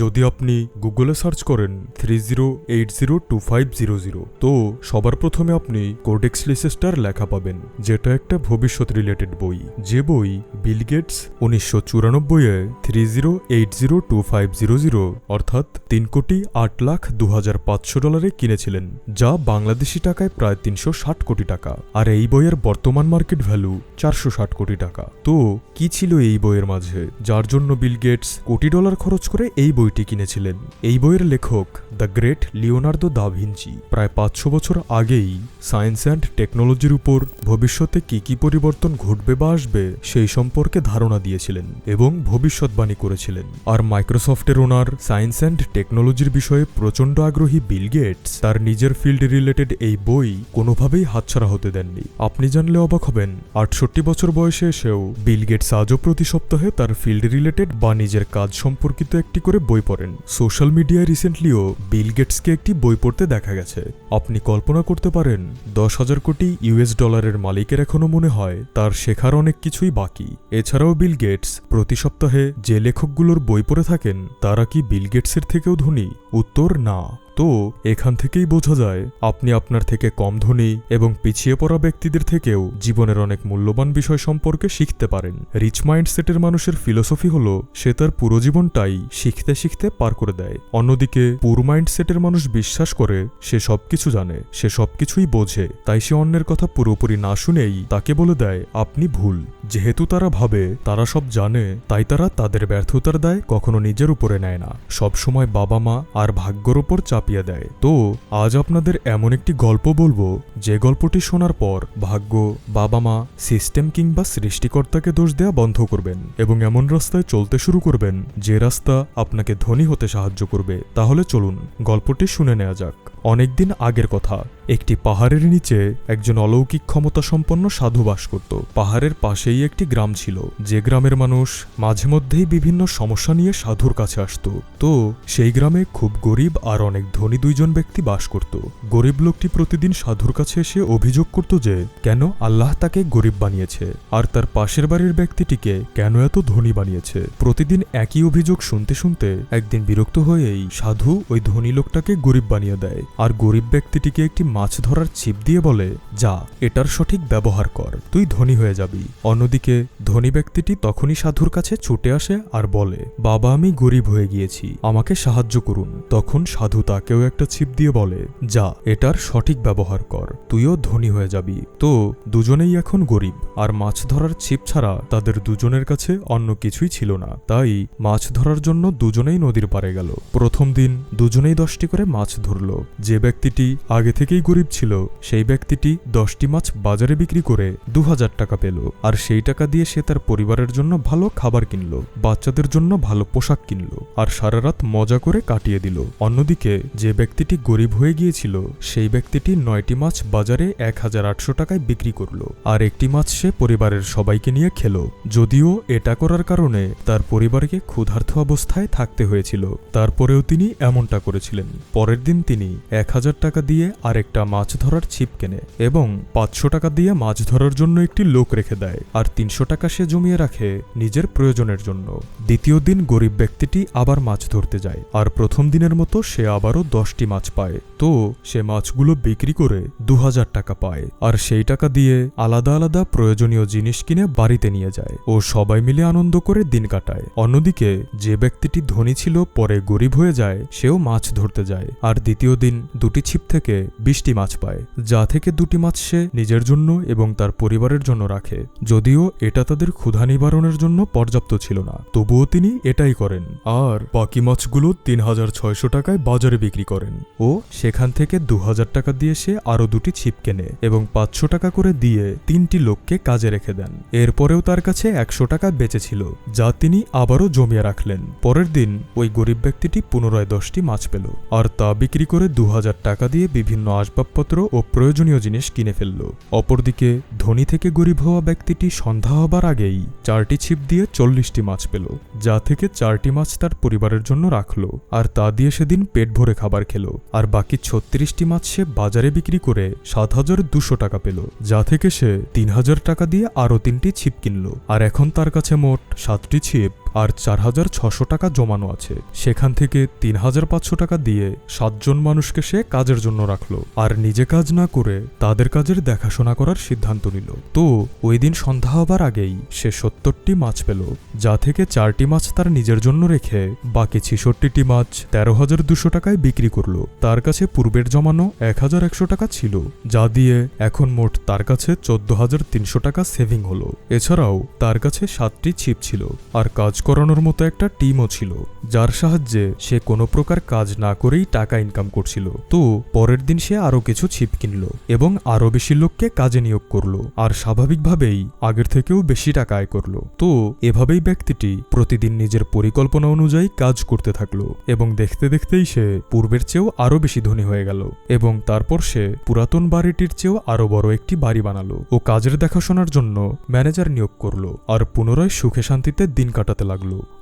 যদি আপনি গুগলে সার্চ করেন three zero eight zero two five zero zero, তো সবার প্রথমে আপনি কোডেক্স লিসেস্টার লেখা পাবেন, যেটা একটা ভবিষ্যৎ রিলেটেড বই। যে বই বিল গেটস উনিশশো চুরানব্বইয়ে three zero eight zero two five zero zero, অর্থাৎ তিন কোটি আট লাখ দু হাজার পাঁচশো ডলারে কিনেছিলেন, যা বাংলাদেশি টাকায় প্রায় তিনশো ষাট কোটি টাকা। আর এই বইয়ের বর্তমান মার্কেট ভ্যালু চারশো ষাট কোটি টাকা। তো কি ছিল এই বইয়ের মাঝে, যার জন্য বিল গেটস কোটি ডলার খরচ করে এই বইটি কিনেছিলেন। এই বইয়ের লেখক the great Leonardo da Vinci. প্রায় পাঁচশো বছর আগেই সায়েন্স অ্যান্ড টেকনোলজির উপর ভবিষ্যতে কি কি পরিবর্তন ঘটবে বা আসবে সেই সম্পর্কে ধারণা দিয়েছিলেন এবং ভবিষ্যৎবাণী করেছিলেন। আর মাইক্রোসফটের ওনার সায়েন্স অ্যান্ড টেকনোলজির বিষয়ে প্রচণ্ড আগ্রহী বিল গেটস তার নিজের ফিল্ড রিলেটেড এই বই কোনোভাবেই হাতছাড়া হতে দেননি। আপনি জানলে অবাক হবেন, আটষট্টি বছর বয়সে এসেও বিল গেটস আজও প্রতি সপ্তাহে তার ফিল্ড রিলেটেড বা নিজের কাজ সম্পর্কিত একটি করে বই পড়েন। সোশ্যাল মিডিয়ায় রিসেন্টলিও বিল গেটসকে একটি বই পড়তে দেখা গেছে। আপনি কল্পনা করতে পারেন, দশ হাজার কোটি ইউএস ডলারের মালিকের এখনও মনে হয় তার শেখার অনেক কিছুই বাকি। এছাড়াও বিল গেটস, প্রতি সপ্তাহে যে লেখকগুলোর বই পড়ে থাকেন, তারা কি বিল গেটসের থেকেও ধনী? উত্তর, না। তো এখান থেকেই বোঝা যায়, আপনি আপনার থেকে কম ধনী এবং পিছিয়ে পড়া ব্যক্তিদের থেকেও জীবনের অনেক মূল্যবান বিষয় সম্পর্কে শিখতে পারেন। রিচ মাইন্ডসেটের মানুষের ফিলোসফি হলো, সে তার পুরো জীবনটাই শিখতে শিখতে পার করে দেয়। অন্যদিকে পুর মাইন্ডসেটের মানুষ বিশ্বাস করে, সে সবকিছু জানে, সে সবকিছুই বোঝে। তাই সে অন্যের কথা পুরোপুরি না শুনেই তাকে বলে দেয়, আপনি ভুল। যেহেতু তারা ভাবে, তারা সব জানে, তাই তারা তাদের ব্যর্থতার দায় কখনো নিজের উপরে নেয় না। সবসময় বাবা মা আর ভাগ্যর ওপর চাপিয়ে দেয়। তো, আজ আপনাদের এমন একটি গল্প বলব, যে গল্পটি শোনার পর ভাগ্য বাবা মা সিস্টেম কিংবা সৃষ্টিকর্তাকে দোষ দেয়া বন্ধ করবেন এবং এমন রাস্তায় চলতে শুরু করবেন, যে রাস্তা আপনাকে ধনী হতে সাহায্য করবে। তাহলে চলুন, গল্পটি শুনে নেওয়া যাক। অনেকদিন আগের কথা একটি পাহাড়ের নিচে একজন অলৌকিক ক্ষমতা সম্পন্ন সাধু বাস করত। পাহাড়ের পাশেই একটি গ্রাম ছিল। যে গ্রামের মানুষ মাঝে মধ্যেই বিভিন্ন সমস্যা নিয়ে সাধুর কাছে আসত। তো সেই গ্রামে খুব গরিব আর অনেক ধনী দুইজন ব্যক্তি বাস করত। গরিব লোকটি প্রতিদিন সাধুর কাছে এসে অভিযোগ করত যে, কেন আল্লাহ তাকে গরিব বানিয়েছে? আর তার পাশের বাড়ির ব্যক্তিটিকে কেন এত ধনী বানিয়েছে? প্রতিদিন একই অভিযোগ শুনতে শুনতে একদিন বিরক্ত হয়েই সাধু ওই ধনী লোকটাকে গরিব বানিয়ে দেয়। আর গরিব ব্যক্তিটিকে একটি মাছ ধরার ছিপ দিয়ে বলে, যা, এটার সঠিক ব্যবহার কর, তুই ধনী হয়ে যাবি। অন্যদিকে ধনী ব্যক্তিটি তখনই সাধুর কাছে ছুটে আসে আর বলে, বাবা, আমি গরিব হয়ে গিয়েছি, আমাকে সাহায্য করুন। তখন সাধু তাকেও একটা ছিপ দিয়ে বলে, যা, এটার সঠিক ব্যবহার কর, তুইও ধনী হয়ে যাবি। তো দুজনেই এখন গরিব, আর মাছ ধরার ছিপ ছাড়া তাদের দুজনের কাছে অন্য কিছুই ছিল না। তাই মাছ ধরার জন্য দুজনেই নদীর পারে গেল। প্রথম দিন দুজনেই দশটি করে মাছ ধরল। যে ব্যক্তিটি আগে থেকেই গরিব ছিল, সেই ব্যক্তিটি দশটি মাছ বাজারে বিক্রি করে দু হাজার টাকা পেল আর সেই টাকা দিয়ে সে তার পরিবারের জন্য ভালো খাবার কিনল, বাচ্চাদের জন্য ভালো পোশাক কিনল আর সারা রাত মজা করে কাটিয়ে দিল। অন্যদিকে যে ব্যক্তিটি গরিব হয়ে গিয়েছিল, সেই ব্যক্তিটি নয়টি মাছ বাজারে এক হাজার আটশো টাকায় বিক্রি করল আর একটি মাছ সে পরিবারের সবাইকে নিয়ে খেল। যদিও এটা করার কারণে তার পরিবারকে ক্ষুধার্থ অবস্থায় থাকতে হয়েছিল। তারপরেও তিনি এমনটা করেছিলেন। পরের দিন তিনি এক হাজার টাকা দিয়ে আরেকটা মাছ ধরার ছিপ কেনে এবং পাঁচশো টাকা দিয়ে মাছ ধরার জন্য একটি লোক রেখে দেয় আর তিনশো টাকা সে জমিয়ে রাখে নিজের প্রয়োজনের জন্য। দ্বিতীয় দিন গরিব ব্যক্তিটি আবার মাছ ধরতে যায় আর প্রথম দিনের মতো সে আবারও দশটি মাছ পায়। তো সে মাছগুলো বিক্রি করে দু হাজার টাকা পায় আর সেই টাকা দিয়ে আলাদা আলাদা প্রয়োজনীয় জিনিস কিনে বাড়িতে নিয়ে যায় ও সবাই মিলে আনন্দ করে দিন কাটায়। অন্যদিকে যে ব্যক্তিটি ধনী ছিল পরে গরিব হয়ে যায়, সেও মাছ ধরতে যায়। আর দ্বিতীয় দিন দুটি ছিপ থেকে বিশটি মাছ পায়, যা থেকে দুটি মাছ সে নিজের জন্য এবং তার পরিবারের জন্য রাখে। যদিও এটা তাদের ক্ষুধা নিবারণের জন্য পর্যাপ্ত ছিল না, তবুও তিনি এটাই করেন। আর বাকি মাছগুলো তিন হাজার ছয়শো টাকায় বাজারে বিক্রি করেন। ও সেখান থেকে দু হাজার টাকা দিয়ে সে আরও দুটি ছিপ কেনে এবং পাঁচশো টাকা করে দিয়ে তিনটি লোককে কাজে রেখে দেন। এরপরেও তার কাছে একশো টাকা বেঁচেছিল যা তিনি আবারও জমিয়ে রাখলেন। পরের দিন ওই গরিব ব্যক্তিটি পুনরায় দশটি মাছ পেল, আর তা বিক্রি করে দু হাজার টাকা দিয়ে বিভিন্ন আসবাবপত্র ও প্রয়োজনীয় জিনিস কিনে ফেলল। অপরদিকে, ধনী থেকে গরিব হওয়া ব্যক্তিটি সন্ধ্যা হবার আগেই চারটি ছিপ দিয়ে চল্লিশটি মাছ পেল, যা থেকে চারটি মাছ তার পরিবারের জন্য রাখল, আর তা দিয়ে সেদিন পেট ভরে খাবার খেল, আর বাকি ছত্রিশটি মাছ সে বাজারে বিক্রি করে সাত হাজার দুশো টাকা পেল, যা থেকে সে তিন হাজার টাকা দিয়ে আরও তিনটি ছিপ কিনল, আর এখন তার কাছে মোট সাতটি ছিপ। আর চার হাজার ছশো টাকা জমানো আছে। সেখান থেকে তিন হাজার পাঁচশো টাকা দিয়ে সাতজন মানুষকে সে কাজের জন্য রাখল। আর নিজে কাজ না করে তাদের কাজের দেখাশোনা করার সিদ্ধান্ত নিল। তো ওই দিন সন্ধ্যা হবার আগেই সে সত্তরটি মাছ পেল, যা থেকে চারটি মাছ তার নিজের জন্য রেখে বাকি ছেষট্টিটি মাছ তেরো হাজার দুশো টাকায় বিক্রি করল। তার কাছে পূর্বের জমানো এক হাজার একশো টাকা ছিল, যা দিয়ে এখন মোট তার কাছে চোদ্দ হাজার তিনশো টাকা সেভিং হলো। এছাড়াও তার কাছে সাতটি ছিপ ছিল। আর কাজ করানোর মতো একটা টিমও ছিল, যার সাহায্যে সে কোনো প্রকার কাজ না করেই টাকা ইনকাম করছিল। তো পরের দিন সে আরও কিছু ছিপ কিনল এবং আরও বেশি লোককে কাজে নিয়োগ করল আর স্বাভাবিকভাবেই আগের থেকেও বেশি টাকা আয় করল। তো এভাবেই ব্যক্তিটি প্রতিদিন নিজের পরিকল্পনা অনুযায়ী কাজ করতে থাকল এবং দেখতে দেখতেই সে পূর্বের চেয়েও আরও বেশি ধনী হয়ে গেল এবং তারপর সে পুরাতন বাড়িটির চেয়েও আরও বড় একটি বাড়ি বানালো ও কাজের দেখাশোনার জন্য ম্যানেজার নিয়োগ করল আর পুনরায় সুখে শান্তিতে দিন কাটাতে লাগল।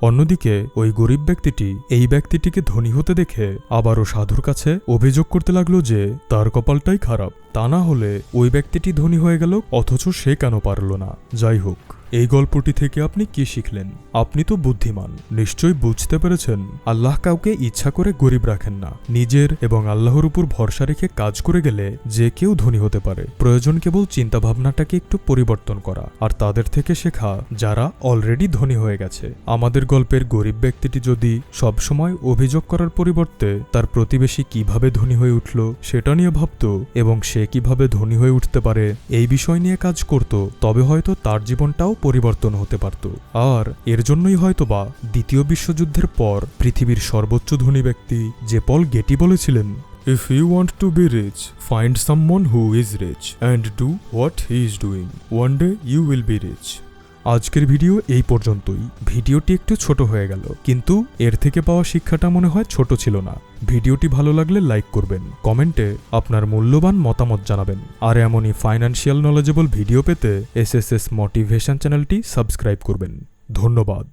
অন্যদিকে ওই গরিব ব্যক্তিটি এই ব্যক্তিটিকে ধনী হতে দেখে আবারও সাধুর কাছে অভিযোগ করতে লাগল যে তার কপালটাই খারাপ। তা না হলে ওই ব্যক্তিটি ধনী হয়ে গেল, অথচ সে কেন পারল না? যাই হোক, এই গল্পটি থেকে আপনি কি শিখলেন? আপনি তো বুদ্ধিমান, নিশ্চয়ই বুঝতে পেরেছেন, আল্লাহ কাউকে ইচ্ছা করে গরিব রাখেন না। নিজের এবং আল্লাহর উপর ভরসা রেখে কাজ করে গেলে যে কেউ ধনী হতে পারে। প্রয়োজন কেবল চিন্তাভাবনাটাকে একটু পরিবর্তন করা, আর তাদের থেকে শেখা যারা অলরেডি ধনী হয়ে গেছে। আমাদের গল্পের গরিব ব্যক্তিটি যদি সবসময় অভিযোগ করার পরিবর্তে তার প্রতিবেশী কীভাবে ধনী হয়ে উঠল, সেটা নিয়ে ভাবত, এবং সে কীভাবে ধনী হয়ে উঠতে পারে? এই বিষয় নিয়ে কাজ করত, তবে হয়তো তার জীবনটাও পরিবর্তন হতে পারত। আর এর জন্যই হয়তো বা দ্বিতীয় বিশ্বযুদ্ধের পর পৃথিবীর সর্বোচ্চ ধনী ব্যক্তি যে পল গেটি বলেছিলেন if you want to be rich find someone who is rich and do what he is doing one day you will be rich আজকের ভিডিও এই পর্যন্তই। ভিডিওটি একটু ছোট হয়ে গেল, কিন্তু এর থেকে পাওয়া শিক্ষাটা মনে হয় ছোট ছিল না। ভিডিওটি ভালো লাগলে লাইক করবেন, কমেন্টে আপনার মূল্যবান মতামত জানাবেন। আর এমনই ফাইন্যান্সিয়াল নলেজেবল ভিডিও পেতে এস এস এস মোটিভেশন চ্যানেলটি সাবস্ক্রাইব করবেন। ধন্যবাদ।